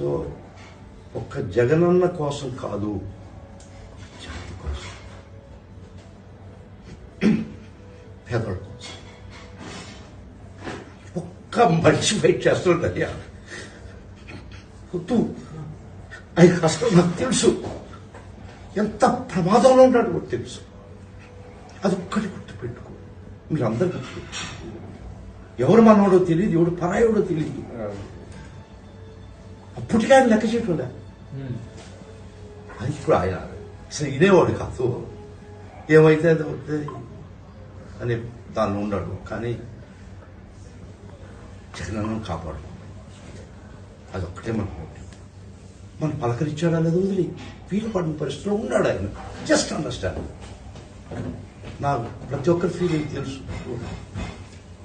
So ఒక్క జగనన్న కోసం కాదు జాతి కోసం. పేదల కోసం. ఒక్క మనిషి ఫైట్ చేస్తుంటయ్యా వద్దు. అది అసలు నాకు తెలుసు. ఎంత ప్రమాదంలో ఉన్నాడు కూడా తెలుసు. అది ఒక్కటి గుర్తుపెట్టుకో. మీరు అందరు గుర్తుపెట్టుకో. ఎవరు మనవాడో తెలియదు ఎవడు పరాయోడో తెలియదు. ఆయన లెక్క చేయటంలే అది ఇప్పుడు ఆయన ఇదేవాడు కాదు. ఏమైతే అది అవుతుంది అని దానిలో ఉన్నాడు కానీ జగనన్ను కాపాడు. అదొక్కటే మన మనం పలకరించాడా లేదు వదిలి? వీలు పడిన పరిస్థితిలో ఉన్నాడు ఆయన. జస్ట్ అండర్స్టాండ్ నాకు ప్రతి ఒక్కరి ఫీలింగ్ తెలుసు.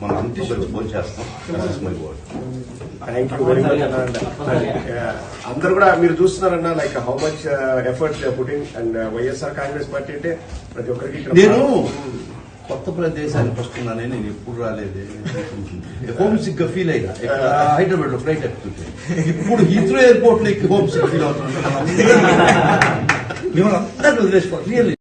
మనం అంతా కలిసి భోజనం చేస్తాం. థ్యాంక్ యూ వెరీ మచ్ అన్న అందరు కూడా మీరు చూస్తున్నారన్న like how much efforts putting and YSR Congress party అంటే ప్రతి ఒక్కరికి నేను కొత్త ప్రదేశానికి వస్తున్నానే నేను ఎప్పుడు రాలేదు. హోమ్ సిక్గా ఫీల్ ఇక్కడ హైదరాబాద్లో ఫ్లైట్ ఎక్కుతుంటే. ఇప్పుడు హీత్రో ఎయిర్పోర్ట్లో హోమ్ సిక్ ఫీల్ అవుతున్నాను మిమ్మల్ని అందరినీ వదిలేసుకోవాలి రియల్లీ